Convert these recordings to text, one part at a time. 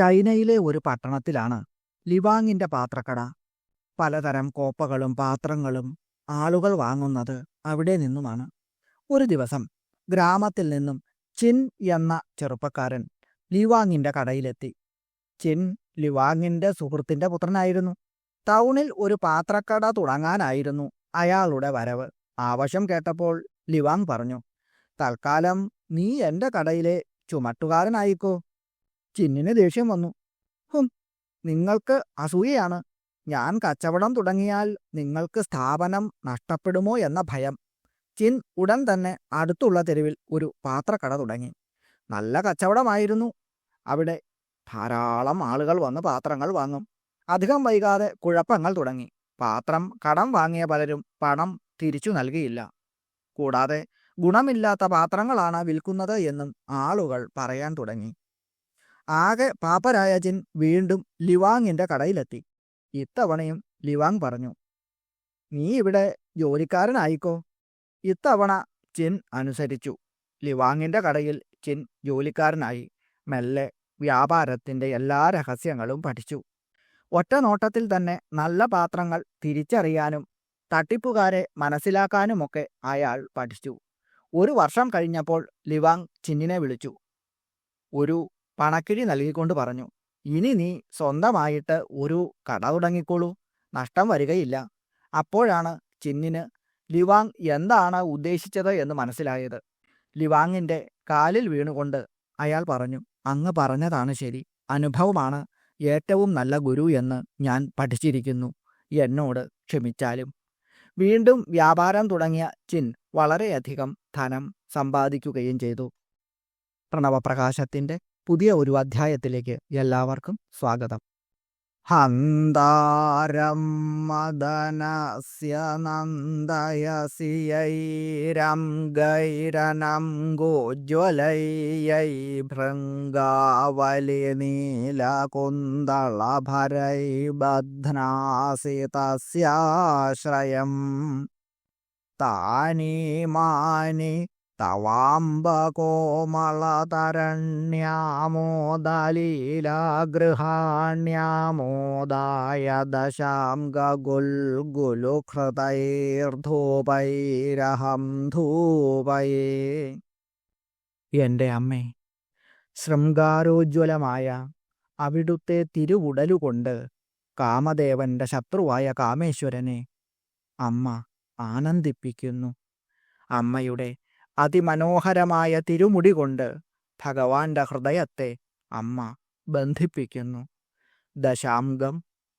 ചൈനയിലെ ഒരു പട്ടണത്തിലാണ് ലിവാങ്ങിന്റെ പാത്രക്കട. പലതരം കോപ്പകളും പാത്രങ്ങളും ആളുകൾ വാങ്ങുന്നത് അവിടെ നിന്നുമാണ്. ഒരു ദിവസം ഗ്രാമത്തിൽ നിന്നും ചിൻ എന്ന ചെറുപ്പക്കാരൻ ലിവാങ്ങിന്റെ കടയിലെത്തി. ചിൻ ലിവാങ്ങിന്റെ സുഹൃത്തിന്റെ പുത്രനായിരുന്നു. ടൗണിൽ ഒരു പാത്രക്കട തുടങ്ങാനായിരുന്നു അയാളുടെ വരവ്. ആവശ്യം കേട്ടപ്പോൾ ലിവാങ് പറഞ്ഞു തൽക്കാലം നീ എന്റെ കടയിലെ ചുമട്ടുകാരനായിക്കോ. ചിന്നിന് ദേഷ്യം വന്നു. ഹും നിങ്ങൾക്ക് അസൂയയാണ്. ഞാൻ കച്ചവടം തുടങ്ങിയാൽ നിങ്ങൾക്ക് സ്ഥാപനം നഷ്ടപ്പെടുമോ എന്ന ഭയം. ചിൻ ഉടൻ തന്നെ അടുത്തുള്ള തെരുവിൽ ഒരു പാത്രക്കട തുടങ്ങി. നല്ല കച്ചവടമായിരുന്നു. അവിടെ ധാരാളം ആളുകൾ വന്ന് പാത്രങ്ങൾ വാങ്ങും. അധികം വൈകാതെ കുഴപ്പങ്ങൾ തുടങ്ങി. പാത്രം കടം വാങ്ങിയ പലരും പണം തിരിച്ചു നൽകിയില്ല. കൂടാതെ ഗുണമില്ലാത്ത പാത്രങ്ങളാണ് വിൽക്കുന്നത് എന്നും ആളുകൾ പറയാൻ തുടങ്ങി. ആകെ പാപ്പരായജിൻ വീണ്ടും ലിവാങ്ങിന്റെ കടയിലെത്തി. ഇത്തവണയും ലിവാങ് പറഞ്ഞു നീ ഇവിടെ ജോലിക്കാരനായിക്കോ? ഇത്തവണ ചിൻ അനുസരിച്ചു. ലിവാങ്ങിന്റെ കടയിൽ ചിൻ ജോലിക്കാരനായി. മെല്ലെ വ്യാപാരത്തിന്റെ എല്ലാ രഹസ്യങ്ങളും പഠിച്ചു. ഒറ്റ നോട്ടത്തിൽ തന്നെ നല്ല പാത്രങ്ങൾ തിരിച്ചറിയാനും തട്ടിപ്പുകാരെ മനസ്സിലാക്കാനുമൊക്കെ അയാൾ പഠിച്ചു. ഒരു വർഷം കഴിഞ്ഞപ്പോൾ ലിവാങ് ചിന്നിനെ വിളിച്ചു. ഒരു പണക്കിഴി നൽകിക്കൊണ്ട് പറഞ്ഞു ഇനി നീ സ്വന്തമായിട്ട് ഒരു കട തുടങ്ങിക്കോളൂ നഷ്ടം വരികയില്ല. അപ്പോഴാണ് ചിന്നിന് ലിവാങ് എന്താണ് ഉദ്ദേശിച്ചത് എന്ന് മനസ്സിലായത്. ലിവാങ്ങിന്റെ കാലിൽ വീണുകൊണ്ട് അയാൾ പറഞ്ഞു അങ്ങ് പറഞ്ഞതാണ് ശരി. അനുഭവമാണ് ഏറ്റവും നല്ല ഗുരു എന്ന് ഞാൻ പഠിച്ചിരിക്കുന്നു. എന്നോട് ക്ഷമിച്ചാലും. വീണ്ടും വ്യാപാരം തുടങ്ങിയ ചിൻ വളരെയധികം ധനം സമ്പാദിക്കുകയും ചെയ്തു. പ്രണവപ്രകാശത്തിന്റെ പുതിയ ഒരു അധ്യായത്തിലേക്ക് എല്ലാവർക്കും സ്വാഗതം. ഹന്താരം മദനസ്യ നന്ദയസിയൈരം ഗൈരനം ഗോജ്വലൈ ഭൃംഗാവലി നീലകുന്തളഭരൈ ബധ്നാസി തസ്യാശ്രയം. താനീമാനി തവാംബകോമളതരണ്യാമോദലീലാഗൃഹാണ്യാമോദായ ദശാം ഗുൽഘൃതൈർധൂപൈരഹം ധൂപയേ എന്റെ അമ്മേ ശൃംഗാരോജ്വലമായ അവിടുത്തെ തിരുവുടലുകൊണ്ട് കാമദേവന്റെ ശത്രുവായ കാമേശ്വരനെ അമ്മ ആനന്ദിപ്പിക്കുന്നു. അമ്മയുടെ അതിമനോഹരമായ തിരുമുടി കൊണ്ട് ഭഗവാന്റെ ഹൃദയത്തെ അമ്മ ബന്ധിപ്പിക്കുന്നു. ദശാംഗം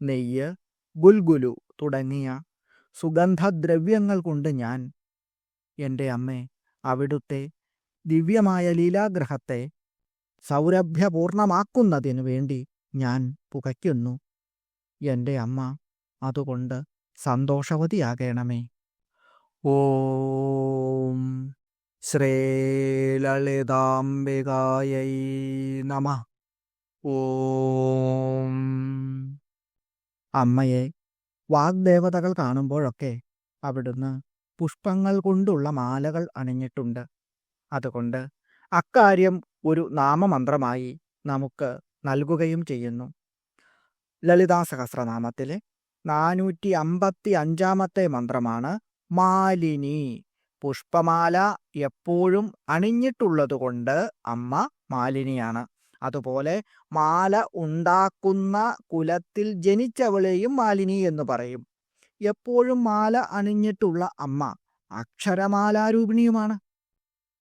നെയ്യ് ഗുൽഗുലു തുടങ്ങിയ സുഗന്ധദ്രവ്യങ്ങൾ കൊണ്ട് ഞാൻ എന്റെ അമ്മേ അവിടുത്തെ ദിവ്യമായ ലീലാഗ്രഹത്തെ സൗരഭ്യപൂർണമാക്കുന്നതിനു വേണ്ടി ഞാൻ പുകയ്ക്കുന്നു. എന്റെ അമ്മ അതുകൊണ്ട് സന്തോഷവതിയാകണമേ. ഓം. ശ്രീലളിതാംബികായൈ നമ. ഓം. അമ്മയെ വാഗ്ദേവതകൾ കാണുമ്പോഴൊക്കെ അവിടുന്ന് പുഷ്പങ്ങൾ കൊണ്ടുള്ള മാലകൾ അണിഞ്ഞിട്ടുണ്ട്. അതുകൊണ്ട് അക്കാര്യം ഒരു നാമമന്ത്രമായി നമുക്ക് നൽകുകയും ചെയ്യുന്നു. ലളിതാ സഹസ്രനാമത്തിലെ നാനൂറ്റി അമ്പത്തി അഞ്ചാമത്തെ മന്ത്രമാണ് മാലിനി. പുഷ്പമാല എപ്പോഴും അണിഞ്ഞിട്ടുള്ളതുകൊണ്ട് അമ്മ മാലിനിയാണ്. അതുപോലെ മാല ഉണ്ടാക്കുന്ന കുലത്തിൽ ജനിച്ചവളെയും മാലിനി എന്ന് പറയും. എപ്പോഴും മാല അണിഞ്ഞിട്ടുള്ള അമ്മ അക്ഷരമാലാരൂപിണിയുമാണ്.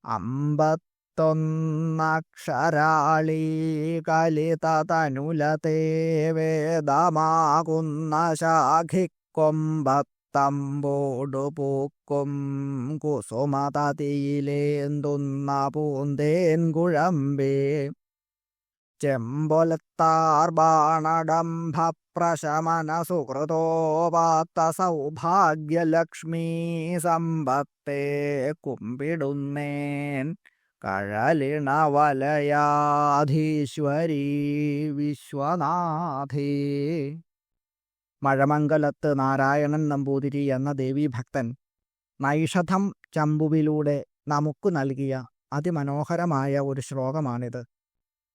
അമ്പത്തൊന്നക്ഷരാളി കലിത തനുലതേ വേദമാകുന്ന ശാഖിക്കൊമ്പത്ത് തമ്പോടു പൂക്കും കുസുമതതിയിലേന്തുന്ന പൂന്തേൻ കുഴമ്പേ ചെമ്പൊലത്താർ ബാണഡംഭ പ്രശമന സുഹൃതോപാത്ത സൗഭാഗ്യലക്ഷ്മീ സമ്പത്തെ കുമ്പിടുന്നേൻ കഴലിണ വലയാധീശ്വരീ വിശ്വനാഥേ മഴമംഗലത്ത് നാരായണൻ നമ്പൂതിരി എന്ന ദേവീഭക്തൻ നൈഷധം ചമ്പുവിലൂടെ നമുക്ക് നൽകിയ അതിമനോഹരമായ ഒരു ശ്ലോകമാണിത്.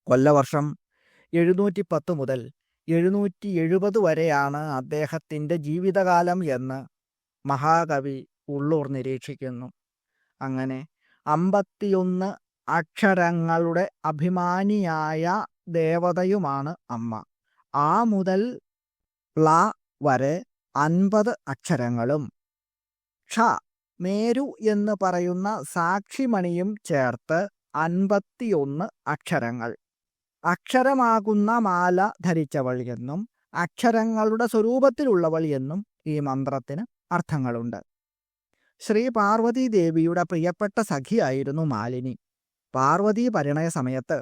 കൊല്ലവർഷം എഴുന്നൂറ്റി പത്ത് മുതൽ എഴുന്നൂറ്റി എഴുപത് വരെയാണ് അദ്ദേഹത്തിന്റെ ജീവിതകാലം എന്ന് മഹാകവി ഉള്ളൂർ നിരീക്ഷിക്കുന്നു. അങ്ങനെ അമ്പത്തിയൊന്ന് അക്ഷരങ്ങളുടെ അഭിമാനിയായ ദേവതയുമാണ് അമ്മ. ആ മുതൽ ള വരെ അൻപത് അക്ഷരങ്ങളും. ക്ഷ മേരു എന്ന് പറയുന്ന സാക്ഷിമണിയും ചേർത്ത് അൻപത്തിയൊന്ന് അക്ഷരങ്ങൾ. അക്ഷരമാകുന്ന മാല ധരിച്ചവൾ എന്നും അക്ഷരങ്ങളുടെ സ്വരൂപത്തിലുള്ളവൾ എന്നും ഈ മന്ത്രത്തിന് അർത്ഥങ്ങളുണ്ട്. ശ്രീ പാർവതി ദേവിയുടെ പ്രിയപ്പെട്ട സഖിയായിരുന്നു മാലിനി. പാർവതി പരിണയ സമയത്ത്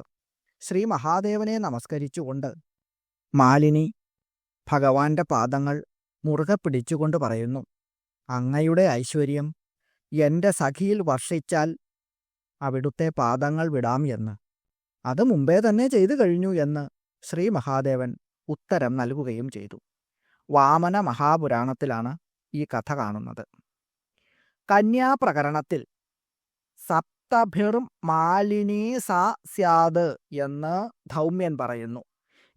ശ്രീ മഹാദേവനെ നമസ്കരിച്ചുകൊണ്ട് മാലിനി ഭഗവാന്റെ പാദങ്ങൾ മുറുകെ പിടിച്ചുകൊണ്ട് പറയുന്നു അങ്ങയുടെ ഐശ്വര്യം എന്റെ സഖിയിൽ വർഷിച്ചാൽ അവിടുത്തെ പാദങ്ങൾ വിടാം എന്ന്. അത് മുമ്പേ തന്നെ ചെയ്തു കഴിഞ്ഞു എന്ന് ശ്രീ മഹാദേവൻ ഉത്തരം നൽകുകയും ചെയ്തു. വാമന മഹാപുരാണത്തിലാണ് ഈ കഥ കാണുന്നത്. കന്യാപ്രകരണത്തിൽ സപ്തഭിർ മാലിനി സാ സ്യാത് എന്ന് ധൗമ്യൻ പറയുന്നു.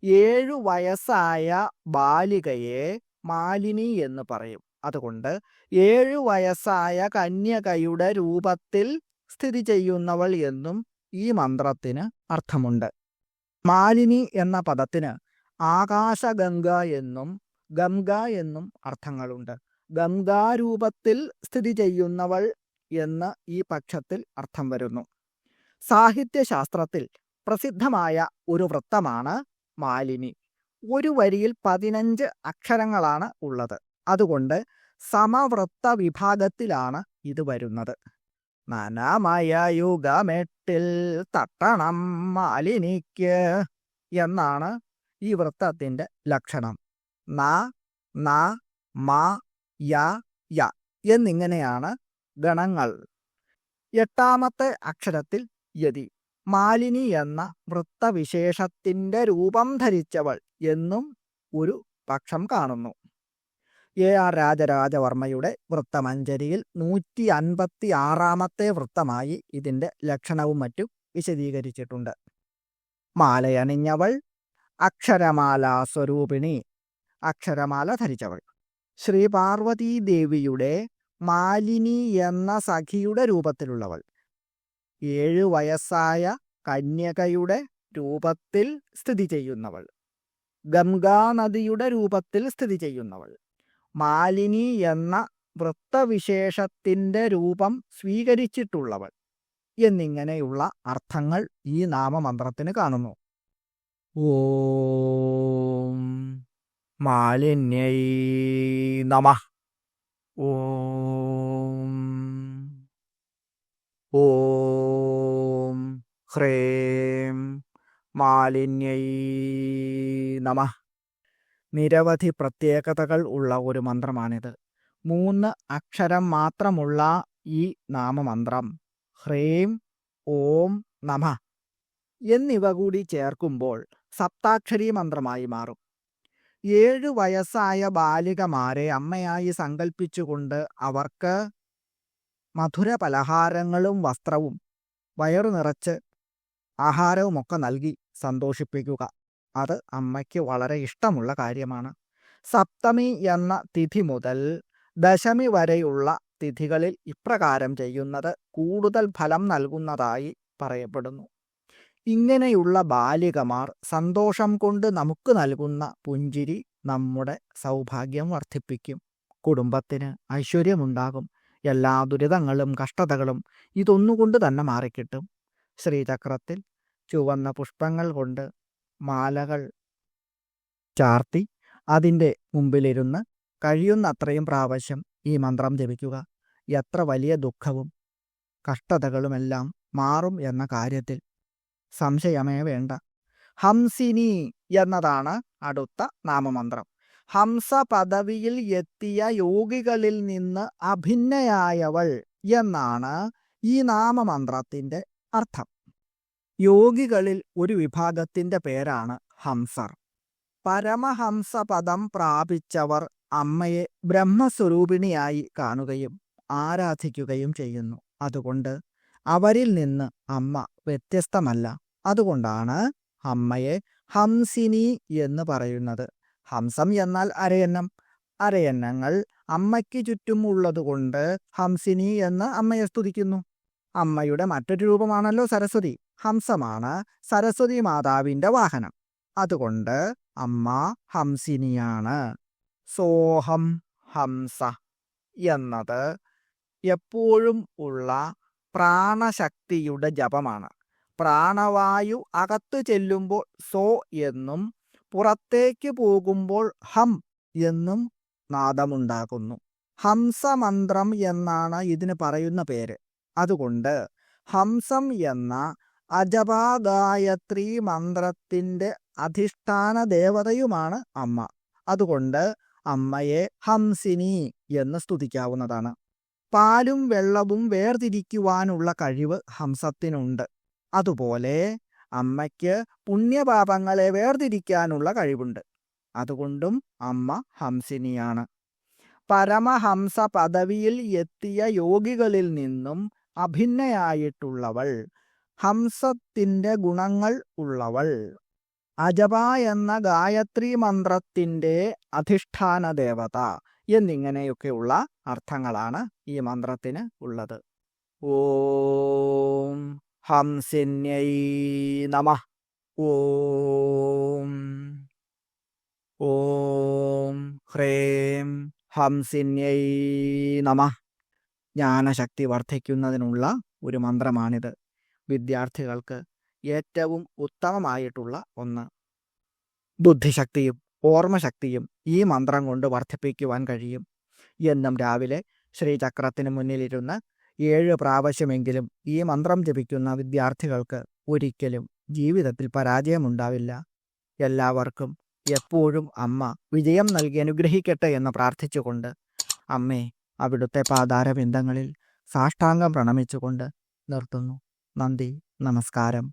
ഏഴു വയസ്സായ ബാലികയെ മാലിനി എന്ന് പറയും. അതുകൊണ്ട് ഏഴു വയസ്സായ കന്യകയുടെ രൂപത്തിൽ സ്ഥിതി ചെയ്യുന്നവൾ എന്നും ഈ മന്ത്രത്തിന് അർത്ഥമുണ്ട്. മാലിനി എന്ന പദത്തിന് ആകാശഗംഗ എന്നും ഗംഗ എന്നും അർത്ഥങ്ങളുണ്ട്. ഗംഗാരൂപത്തിൽ സ്ഥിതി ചെയ്യുന്നവൾ എന്ന് ഈ പക്ഷത്തിൽ അർത്ഥം വരുന്നു. സാഹിത്യശാസ്ത്രത്തിൽ പ്രസിദ്ധമായ ഒരു വൃത്തമാണ് മാലിനി. ഒരു വരിയിൽ പതിനഞ്ച് അക്ഷരങ്ങളാണ് ഉള്ളത്. അതുകൊണ്ട് സമവൃത്ത വിഭാഗത്തിലാണ് ഇത് വരുന്നത്. നനമയ യുഗമെട്ടിൽ തട്ടണം മാലിനിക്ക് എന്നാണ് ഈ വൃത്തത്തിന്റെ ലക്ഷണം. ന ന മ യ യ എന്നിങ്ങനെയാണ് ഗണങ്ങൾ. എട്ടാമത്തെ അക്ഷരത്തിൽ യതി. മാലിനി എന്ന വൃത്തവിശേഷത്തിന്റെ രൂപം ധരിച്ചവൾ എന്നും ഒരു പക്ഷം കാണുന്നു. എ ആർ രാജരാജവർമ്മയുടെ വൃത്തമഞ്ജരിയിൽ നൂറ്റി അൻപത്തി ആറാമത്തെ വൃത്തമായി ഇതിന്റെ ലക്ഷണവും മറ്റും വിശദീകരിച്ചിട്ടുണ്ട്. മാലയണിഞ്ഞവൾ അക്ഷരമാല സ്വരൂപിണി അക്ഷരമാല ധരിച്ചവൾ. ശ്രീ പാർവതീ ദേവിയുടെ മാലിനി എന്ന സഖിയുടെ രൂപത്തിലുള്ളവൾ. ഏഴു വയസ്സായ കന്യകയുടെ രൂപത്തിൽ സ്ഥിതി ചെയ്യുന്നവൾ. ഗംഗാനദിയുടെ രൂപത്തിൽ സ്ഥിതി ചെയ്യുന്നവൾ. മാലിനി എന്ന വൃത്തവിശേഷത്തിന്റെ രൂപം സ്വീകരിച്ചിട്ടുള്ളവൾ എന്നിങ്ങനെയുള്ള അർത്ഥങ്ങൾ ഈ നാമമന്ത്രത്തിന് കാണുന്നു. ഓം മാലിന്യൈ നമ. ഓം. ഓം ഹ്രേം മാലിന്യൈ നമ. നിരവധി പ്രത്യേകതകൾ ഉള്ള ഒരു മന്ത്രമാണിത്. മൂന്ന് അക്ഷരം മാത്രമുള്ള ഈ നാമമന്ത്രം ഹ്രേം ഓം നമ എന്നിവ കൂടി ചേർക്കുമ്പോൾ സപ്താക്ഷരി മന്ത്രമായി മാറും. ഏഴ് വയസ്സായ ബാലികമാരെ അമ്മയായി സങ്കല്പിച്ചുകൊണ്ട് അവർക്ക് മധുര പലഹാരങ്ങളും വസ്ത്രവും വയറു നിറച്ച് ആഹാരവുമൊക്കെ നൽകി സന്തോഷിപ്പിക്കുക. അത് അമ്മയ്ക്ക് വളരെ ഇഷ്ടമുള്ള കാര്യമാണ്. സപ്തമി എന്ന തിഥി മുതൽ ദശമി വരെയുള്ള തിഥികളിൽ ഇപ്രകാരം ചെയ്യുന്നത് കൂടുതൽ ഫലം നൽകുന്നതായി പറയപ്പെടുന്നു. ഇങ്ങനെയുള്ള ബാലികമാർ സന്തോഷം കൊണ്ട് നമുക്ക് നൽകുന്ന പുഞ്ചിരി നമ്മുടെ സൗഭാഗ്യം വർദ്ധിപ്പിക്കും. കുടുംബത്തിന് ഐശ്വര്യമുണ്ടാകും. എല്ലാ ദുരിതങ്ങളും കഷ്ടതകളും ഇതൊന്നുകൊണ്ട് തന്നെ മാറിക്കിട്ടും. ശ്രീചക്രത്തിൽ ചുവന്ന പുഷ്പങ്ങൾ കൊണ്ട് മാലകൾ ചാർത്തി അതിന്റെ മുമ്പിലിരുന്ന് കഴിയുന്നത്രയും പ്രാവശ്യം ഈ മന്ത്രം ജപിക്കുക. എത്ര വലിയ ദുഃഖവും കഷ്ടതകളുമെല്ലാം മാറും എന്ന കാര്യത്തിൽ സംശയമേ വേണ്ട. ഹംസിനി എന്നതാണ് അടുത്ത നാമമന്ത്രം. ഹംസ പദവിയിൽ എത്തിയ യോഗികളിൽ നിന്ന് അഭിന്നയായവൾ എന്നാണ് ഈ നാമമന്ത്രത്തിന്റെ അർത്ഥം. യോഗികളിൽ ഒരു വിഭാഗത്തിന്റെ പേരാണ് ഹംസർ. പരമഹംസ പദം പ്രാപിച്ചവർ അമ്മയെ ബ്രഹ്മസ്വരൂപിണിയായി കാണുകയും ആരാധിക്കുകയും ചെയ്യുന്നു. അതുകൊണ്ട് അവരിൽ നിന്ന് അമ്മ വ്യത്യസ്തമല്ല. അതുകൊണ്ടാണ് അമ്മയെ ഹംസിനി എന്ന് പറയുന്നത്. ഹംസം എന്നാൽ അരയന്നം. അരയന്നങ്ങൾ അമ്മയ്ക്ക് ചുറ്റുമുള്ളതുകൊണ്ട് ഹംസിനി എന്ന് അമ്മയെ സ്തുതിക്കുന്നു. അമ്മയുടെ മറ്റൊരു രൂപമാണല്ലോ സരസ്വതി. ഹംസമാണ് സരസ്വതി മാതാവിന്റെ വാഹനം. അതുകൊണ്ട് അമ്മ ഹംസിനിയാണ്. സോഹം ഹംസ എന്നത് എപ്പോഴും ഉള്ള പ്രാണശക്തിയുടെ ജപമാണ്. പ്രാണവായു അകത്തു ചെല്ലുമ്പോൾ സോ എന്നും പുറത്തേക്ക് പോകുമ്പോൾ ഹം എന്നും നാദമുണ്ടാകുന്നു ഹംസമന്ത്രം എന്നാണ് ഇതിന് പറയുന്ന പേര്. അതുകൊണ്ട് ഹംസം എന്ന അജപാദായത്രി മന്ത്രത്തിന്റെ അധിഷ്ഠാന ദേവതയുമാണ് അമ്മ. അതുകൊണ്ട് അമ്മയെ ഹംസിനി എന്ന് സ്തുതിക്കാവുന്നതാണ്. പാലും വെള്ളവും വേർതിരിക്കുവാനുള്ള കഴിവ് ഹംസത്തിനുണ്ട്. അതുപോലെ അമ്മയ്ക്ക് പുണ്യപാപങ്ങളെ വേർതിരിക്കാനുള്ള കഴിവുണ്ട്. അതുകൊണ്ടും അമ്മ ഹംസിനിയാണ്. പരമഹംസ പദവിയിൽ എത്തിയ യോഗികളിൽ നിന്നും അഭിന്നയായിട്ടുള്ളവൾ ഹംസത്തിന്റെ ഗുണങ്ങൾ ഉള്ളവൾ. അജപ എന്ന ഗായത്രി മന്ത്രത്തിന്റെ അധിഷ്ഠാന ദേവത എന്നിങ്ങനെയൊക്കെയുള്ള അർത്ഥങ്ങളാണ് ഈ മന്ത്രത്തിന് ഉള്ളത്. ഓം ഹംസിന്യൈ നമ. ഓം ഓം ഹ്രേം ഹംസിന്യൈ നമ. ജ്ഞാനശക്തി വർദ്ധിക്കുന്നതിനുള്ള ഒരു മന്ത്രമാണിത്. വിദ്യാർത്ഥികൾക്ക് ഏറ്റവും ഉത്തമമായിട്ടുള്ള ഒന്ന്. ബുദ്ധിശക്തിയും ഓർമ്മശക്തിയും ഈ മന്ത്രം കൊണ്ട് വർദ്ധിപ്പിക്കുവാൻ കഴിയും എന്നും രാവിലെ ശ്രീചക്രത്തിന് മുന്നിലിരുന്ന് ഏഴ് പ്രാവശ്യമെങ്കിലും ഈ മന്ത്രം ജപിക്കുന്ന വിദ്യാർത്ഥികൾക്ക് ഒരിക്കലും ജീവിതത്തിൽ പരാജയമുണ്ടാവില്ല. എല്ലാവർക്കും എപ്പോഴും അമ്മ വിജയം നൽകി അനുഗ്രഹിക്കട്ടെ എന്ന് പ്രാർത്ഥിച്ചുകൊണ്ട് അമ്മേ അവിടുത്തെ പാതാരബിന്ദങ്ങളിൽ സാഷ്ടാംഗം പ്രണമിച്ചുകൊണ്ട് നിർത്തുന്നു. നന്ദി നമസ്കാരം.